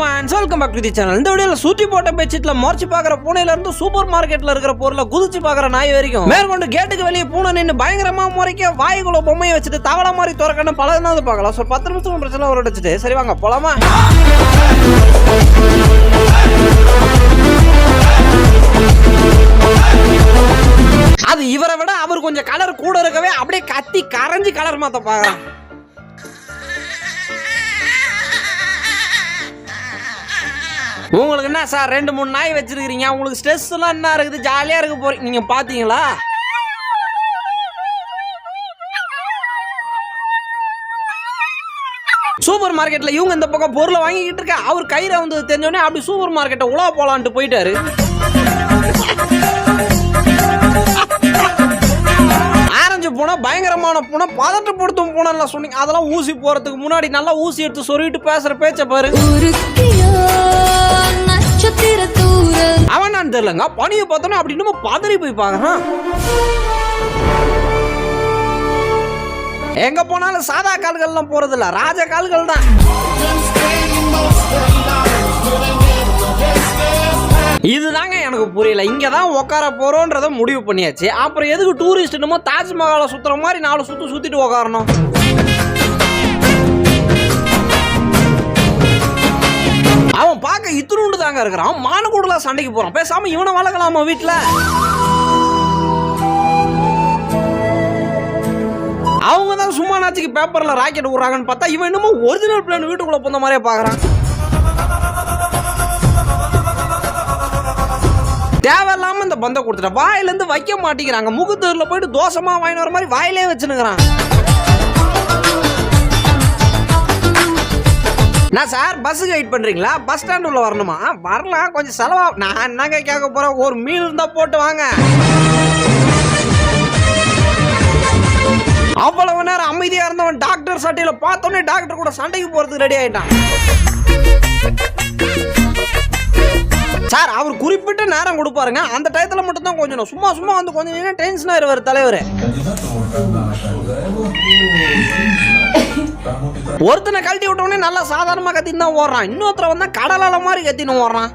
Man welcome back to the channel இந்த வீடியோல சுத்தி போட்ட பெட்ஷீட்ல மறைச்சு பாக்குற பூனையில இருந்து சூப்பர் மார்க்கெட்ல இருக்கிற பொருளை குதிச்சு பாக்குற நாய் வரைக்கும். மேற்கொண்டு கேட்டுக்கு வெளியே பூனை நின்று பயங்கரமா முறைக்க வாய்க்குள்ள பொம்மையை வச்சுட்டு தவளை மாதிரி துறக்கணும் பல பார்க்கலாம். ஸோ பத்து நிமிஷம் பிரச்சனை ஒரு அடிச்சுட்டு சரி வாங்க போலாமா? அது இவரை விட அவர் கொஞ்சம் கலர் கூட இருக்கவே அப்படியே கத்தி கரைஞ்சு கலர் மாத்த பாக்குறான் உங்களுக்கு என்ன சார் ரெண்டு மூணு நாய் வச்சிருக்கீங்க உங்களுக்கு ஸ்ட்ரெஸ் எல்லாம் என்ன இருக்குது? ஜாலியா இருக்க போறீங்க. நீங்க பாத்தீங்களா? சூப்பர் மார்க்கெட்ல இவங்க இந்த பக்கம் பொருளை வாங்கிக்கிட்டு இருக்க. அவர் கயிறை வந்து தெரிஞ்சோடனே அப்படி சூப்பர் மார்க்கெட்டை உலா போலான்ட்டு போயிட்டாரு. ஆரஞ்சு பூனை பயங்கரமான பூனை பதட்டப்படுத்தும் பூனைலாம் சொன்னீங்க. அதெல்லாம் ஊசி போறதுக்கு முன்னாடி நல்லா ஊசி எடுத்து சொல்லிட்டு பேசுற பேச்ச பாரு. தூரல் அவன் நான் தெரியலங்க. பனியை பார்த்தோன்னே அப்படி இன்னும் பதறி போய் பார்க்கறான். எங்க போனாலும் சாதா கால்கள்லாம் போறது இல்ல ராஜ கால்கள் தான் இதுதாங்க எனக்கு புரியல. இங்கே தான் உட்கார போகிறோன்றதை முடிவு பண்ணியாச்சு. அப்புறம் எதுக்கு டூரிஸ்ட் என்னமோ தாஜ்மஹாலை சுற்றுற மாதிரி நாலு சுற்று சுற்றிட்டு உட்காரணும் அவன் பார்க்க இத்தினூண்டு தாங்க இருக்கிறான். மான கூடலாம் சண்டைக்கு போறான். பேசாம இவனை வளர்க்கலாமா வீட்டுல அவங்க தான் சும்மா நாச்சுக்கு பேப்பர்ல ராக்கெட் விடுறாங்கன்னு பார்த்தா இவன் என்னமோ ஒரிஜினல் பிளான் வீட்டுக்குள்ள போன மாதிரியே பாக்குறான் தேவையில்லாம இந்த பந்தை கொடுத்துட்டா. வாயிலேருந்து வைக்க மாட்டேங்கிறாங்க. முகத்தூர்ல போயிட்டு தோசமா வாங்கின வர மாதிரி வாயிலே வச்சுனுங்கிறான் நான் சார் பஸ் கைட் பண்றீங்களா? பஸ் ஸ்டாண்ட் உள்ள வரணுமா? வரலாம். கொஞ்சம் செலவா நான் என்னங்க கேட்க போறேன்? ஒரு மீன் இருந்தா போட்டு வாங்க. அவ்வளவு நேரம் அமைதியா இருந்தவன் டாக்டர் சட்டையில பார்த்தோன்னே டாக்டர் கூட சண்டைக்கு போறதுக்கு ரெடி ஆயிட்டான். சார் அவர் குறிப்பிட்ட நேரம் கொடுப்பாருங்க. அந்த டயத்துல மட்டும் தான் கொஞ்சம் சும்மா சும்மா வந்து கொஞ்சம் டென்ஷன் ஆயிருவார் தலைவர். ஒருத்தனை கழட்டி விட்டவனே நல்லா சாதாரணமா கத்தின்னு தான் ஓடுறான். இன்னொருத்தர வந்தா கடலால மாதிரி கத்தின்னு ஓடுறான்.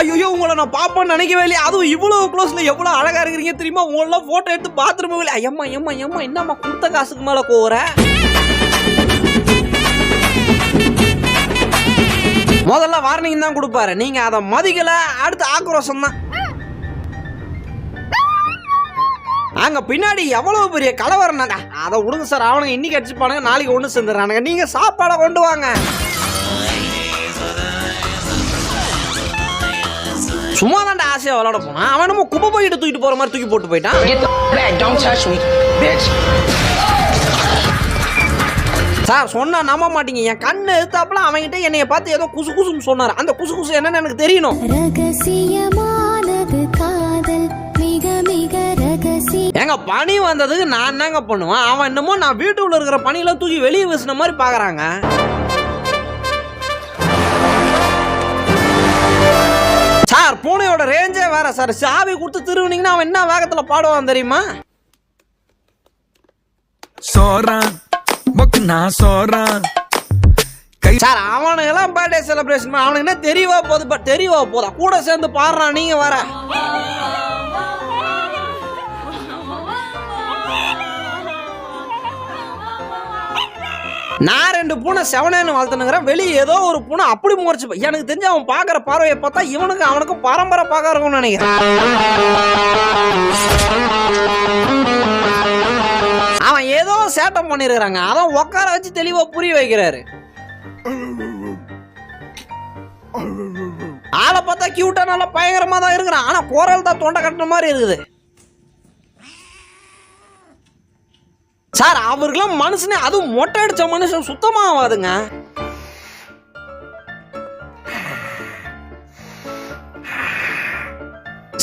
ஐயோ உங்களை நான் பாப்பேன்னு நினைக்கவே இல்லையா. அதுவும் இவ்வளவு க்ளோஸ்ல எவ்வளவு அழகா இருக்கிறீங்க தெரியுமா? உங்களெல்லாம் போட்டோ எடுத்து பாத்ரூம் இல்லை ஐயம்மா ஐயம்மா ஐயம்மா என்னம்மா கொடுத்த காசுக்கு மேல கோவற? முதல்ல வார்னிங் தான் கொடுப்பாரு. நீங்க அதை மதிக்கல. அடுத்து ஆக்ரோஷம் தான் அங்க பின்னாடி எவ்வளவு பெரிய கலவரம் அதை விடுங்க சார் அவனுங்க இன்னைக்கு அடிச்சுப்பானுங்க நாளைக்கு ஒண்ணு சேர்ந்துறானுங்க நீங்க சாப்பாடை கொண்டு வாங்க. சும்மா தான்டா ஆசையா விளையாட போனான் அவன் நம்ம குப்பை போயிட்டு தூக்கிட்டு போற மாதிரி தூக்கி போட்டு போயிட்டான். Get the back, don't touch me, bitch. Sir சொன்னா நம்ப மாட்டீங்க. என் கண்ணு எடுத்தாப்புல அவன்கிட்ட என்னைய பார்த்து ஏதோ குசு குசுன்னு சொன்னாரு. அந்த குசு குசு என்னன்னு எனக்கு தெரியணும். ஏங்க பனி வந்ததுக்கு நான் என்னங்க பண்ணுவேன்? அவன் என்னமோ நான் வீட்டுக்குள்ள இருக்கிற பனியெல்லாம் தூக்கி வெளியே வீசின மாதிரி பாக்குறாங்க. சார் பூனையோட ரேஞ்சே வேற சார். சாவி கொடுத்து திருவுனீங்கன்னா அவன் என்ன வேகத்துல பாடுவான் தெரியுமா? நான் சோறான். கை சார் அவனுங்கெல்லாம் பர்த்டே செலிப்ரேஷன் அவனுக்கு என்ன தெரியவா போகுது? தெரியவா போதா கூட சேர்ந்து பாடுறான் நீங்க வர நான் ரெண்டு பூனை செவனேன்னு வளர்த்துனுங்கிறேன். வெளியே ஏதோ ஒரு பூனை அப்படி முறைச்சு எனக்கு தெரிஞ்சு அவன் பார்க்குற பார்வையை பார்த்தா இவனுக்கு அவனுக்கும் பரம்பரை பார்க்க இருக்கும்னு நினைக்கிறேன். அவன் ஏதோ சேட்டம் பண்ணிருக்கிறாங்க. அதான் உட்கார வச்சு தெளிவா புரிய வைக்கிறாரு. ஆளை பார்த்தா கியூட்டா நல்லா பயங்கரமா தான் இருக்கிறான். ஆனா குரல் தான் தொண்டை கட்டின மாதிரி இருக்குது. சார் அவருக்கெல்லாம் மனுஷனே அதுவும் மொட்டை அடிச்ச மனுஷன் சுத்தமா ஆகாதுங்க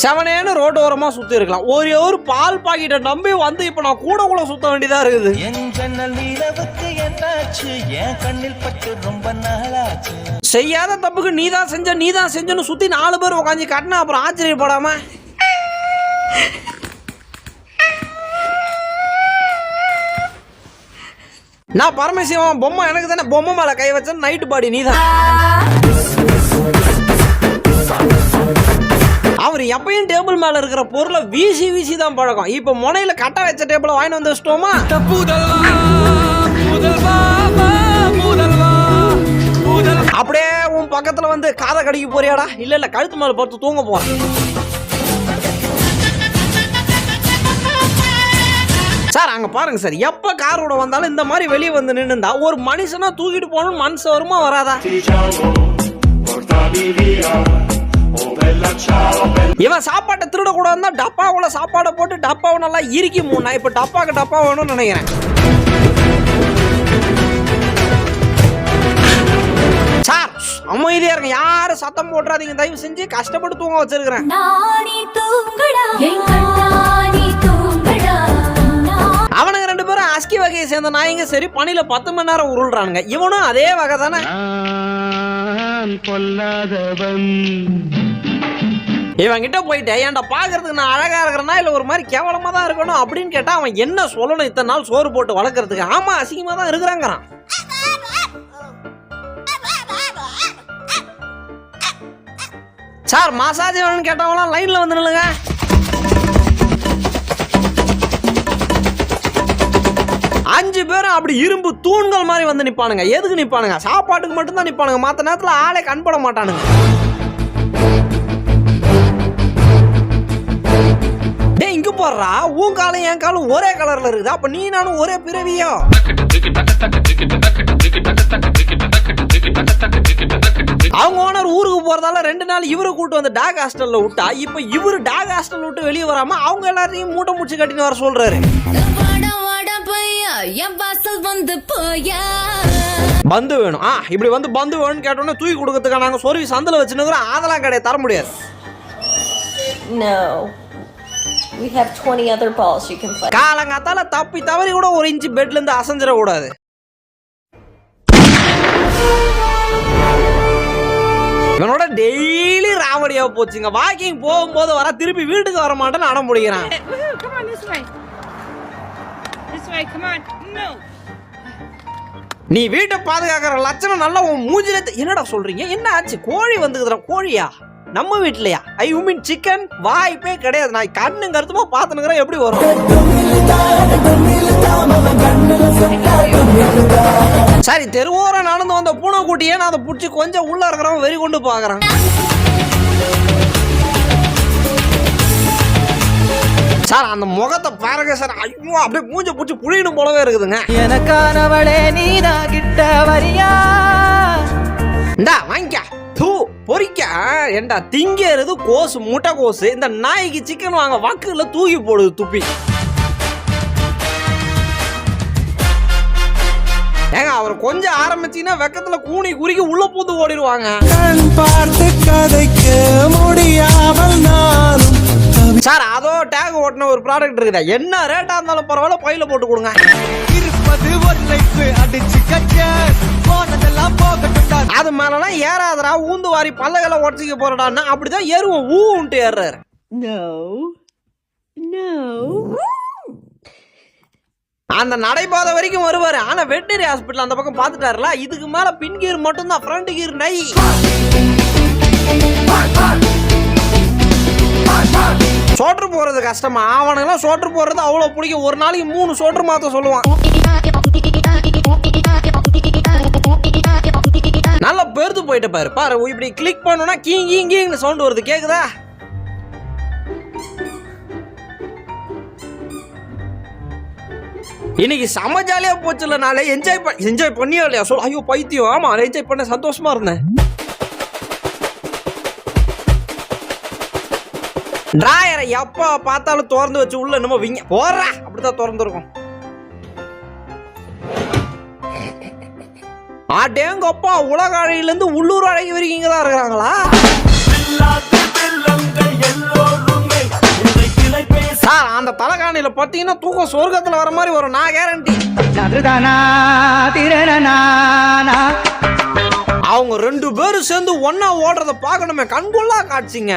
செவனேன்னு ரோடு ஓரமா சுத்தி இருக்கலாம். ஒரே ஒரு பால் பாக்கெட்டை நம்பி வந்து இப்ப நான் கூட கூட சுத்த வேண்டியதா இருக்குது. என் ஜன்னல் நிலவுக்கு என்னாச்சு? என் கண்ணில் பட்டு ரொம்ப நாளாச்சு. செய்யாத தப்புக்கு நீ தான் செஞ்ச நீ தான் செஞ்சன்னு சுத்தி நாலு பேர் உட்காந்து காட்டினா அப்புறம் ஆச்சரியப்படாம. நான் பரமசிவம் பொம்மை எனக்கு தானே. பொம்மை மேல கை வச்சேன் நைட்டு பாடி நீதான். அவர் எப்பயும் டேபிள் மேல இருக்கிற பொருளை வீசி வீசி தான் பழக்கம். இப்போ முனையில கட்ட வச்ச டேபிளை வாங்கிட்டு வந்து வச்சிட்டோமா? அப்படியே உன் பக்கத்துல வந்து காதை கடிக்க போறியாடா? இல்ல இல்ல கழுத்து மேல படுத்து தூங்க போ அங்கே பாருங்க சார். எப்ப காரோட வந்தாலும் இந்த மாதிரி வெளியே வந்து நின்றுந்தா ஒரு மனுஷனா தூக்கிட்டு போகணும் மனசு வருமா வராதா? இவன் சாப்பாட்டை திருட கூட இருந்தா டப்பாவுல சாப்பாடை போட்டு டப்பாவை நல்லா இறுக்கி மூணா இப்ப டப்பாக்கு டப்பா வேணும்னு நினைக்கிறேன். சார் அமைதியா இருங்க. யாரும் சத்தம் போட்டுறாதீங்க. தயவு செஞ்சு கஷ்டப்பட்டு தூங்க வச்சிருக்கிறேன். அவனுங்க ரெண்டு பேரும் அஸ்கி வகையை சேர்ந்த நாய்ங்க சரி பனில பத்து மணி நேரம் உருள்றானுங்க. இவனும் அதே வகை தானே. இவன் கிட்ட போயிட்டு ஏன்டா பாக்குறதுக்கு நான் அழகா இருக்கிறேனா? இல்ல ஒரு மாதிரி கேவலமா தான் இருக்கணும்? அப்படின்னு கேட்டா அவன் என்ன சொல்லணும் இத்தனை நாள் சோறு போட்டு வளர்க்கறதுக்கு? ஆமா அசிங்கமா தான் இருக்கிறாங்கிறான். சார் மசாஜ் வேணும்னு கேட்டவங்களாம் லைன்ல வந்து நில்லுங்க. அஞ்சு பேரும் அப்படி இரும்பு தூண்கள் மாதிரி வந்து நிப்பானுங்க. எதுக்கு நிப்பானுங்க? சாப்பாட்டுக்கு மட்டும்தான் நிப்பானுங்க. மற்ற நேரத்துல ஆளே கண்பட மாட்டானுங்க. டேய் இங்க போடுறா. உன் காலம் என் காலம் ஒரே கலர்ல இருக்குது. அப்ப நீ நானும் ஒரே பிறவியோ? அவங்க ஓனர் ஊருக்கு போறதால ரெண்டு நாள் இவரை கூட்டு வந்து டாக் ஹாஸ்டல்ல விட்டா இப்ப இவரு டாக் ஹாஸ்டல் விட்டு வெளியே வராம அவங்க எல்லாரையும் மூட்டை முடிச்சு கட்டின்னு வர சொல்றாரு. பையா? என் வாசல் வந்து போயா? பந்து வேணும். ஆ இப்படி வந்து பந்து வேணும்னு கேட்டோன்னே தூக்கி கொடுக்கறதுக்கு நாங்க சொருவி சந்தில வச்சுனுக்குறோம் அதெல்லாம் கிடையாது. தர முடியாது. No. We have 20 other balls you can play. காலங்காத்தால தப்பி தவறி கூட ஒரு இன்ச்சு பெட்ல இருந்து அசைஞ்சிட கூடாது. இவனோட டெய்லி ராவடியா போச்சுங்க. வாக்கிங் போகும்போது வர திருப்பி வீட்டுக்கு வர மாட்டேன்னு அடம் முடிக்கிறான் this way. Come on. No. நீ வீட்டை பாதுகாக்கிற லட்சணம் நல்லா உன் மூஞ்சில தெ- என்னடா சொல்றீங்க என்ன ஆச்சு கோழி வந்துக்குதுடா கோழியா நம்ம வீட்லயா ஐ மீன் சிக்கன் வாய்ப்பே கிடையாது நான் கண்ணு கருத்துமா பாத்துனுக்குறேன் எப்படி வரும் சரி தெருவோரம் நடந்து வந்த பூனைக்குட்டியே நான் அதை பிடிச்சி கொஞ்சம் உள்ள இருக்கிறவன் வெறி கொண்டு பாக்குறேன் சார் அந்த முகத்தை பாருங்க சார். ஐயோ அப்படியே மூஞ்ச பிடிச்சி புழியணும் போலவே இருக்குதுங்க. எனக்கானவளே நீதான் கிட்ட வரியா? இந்தா வாங்கிக்க. தூ பொறிக்க. ஏண்டா திங்கிறது கோசு முட்டை கோசு இந்த நாய்க்கு சிக்கன் வாங்க வக்குல தூக்கி போடுது துப்பி. ஏங்க அவர் கொஞ்சம் ஆரம்பிச்சீங்கன்னா வெக்கத்துல கூனி குறுக்கி உள்ள பூந்து ஓடிடுவாங்க. கண் பார்த்து கதைக்க முடியாமல் நானும் சார் அதோ டேக் ஓட்டின ஒரு ப்ராடக்ட் இருக்குதா. என்ன ரேட்டா இருந்தாலும் பரவாயில்ல பையில போட்டு கொடுங்க. இருப்பது ஒரு லைஃப் அடிச்சு கட்ட போனதெல்லாம் போகட்டும். அது மேலலாம் ஏறாதடா ஊந்து வாரி பல்லகளை உடச்சிக்க போறடான்னா அப்படிதான் ஏறுவோம். ஊன்ட்டு ஏறுறாரு. அந்த நடைபாதை வரைக்கும் வருவாரு. ஆனா வெட்டினரி ஹாஸ்பிட்டல் அந்த பக்கம் பாத்துட்டாருல இதுக்கு மேல பின் கீர் மட்டும்தான் ஃப்ரண்ட் கீர் நை. சோற்று போறது கஷ்டமா? அவனுக்கெல்லாம் சோற்று போறது அவ்வளவு பிடிக்கும். ஒரு நாளைக்கு மூணு சோற்று மாத்த சொல்லுவான். நல்லா பெருத்து போயிட்டு பாரு. பாரு இப்படி கிளிக் பண்ணோம்னா கீங் கீங் கீங்னு சவுண்ட் வருது. கேக்குதா? இன்னைக்கு செம ஜாலியா போச்சுல நாளே என்ஜாய் என்ஜாய் பண்ணியோ இல்லையா? சொல் ஐயோ பைத்தியம். ஆமா என்ஜாய் பண்ண சந்தோஷமா இருந்தேன். டிராயரை எப்ப பார்த்தாலும் திறந்து வச்சு உள்ள என்னமோ விங்க. போடுறா. அப்படிதான் திறந்துருக்கும். அடேங்கப்பா உலக அழகில இருந்து உள்ளூர் அழகி வரைக்கும் இங்க தான் இருக்கிறாங்களா? சார் அந்த தலைகாணியில பாத்தீங்கன்னா தூக்கம் சொர்க்கத்துல வர மாதிரி வரும். நான் கேரண்டி அவங்க ரெண்டு பேரும் சேர்ந்து ஒண்ணா ஓடுறத பார்க்கணுமே. கண்கொள்ளா காட்சிங்க.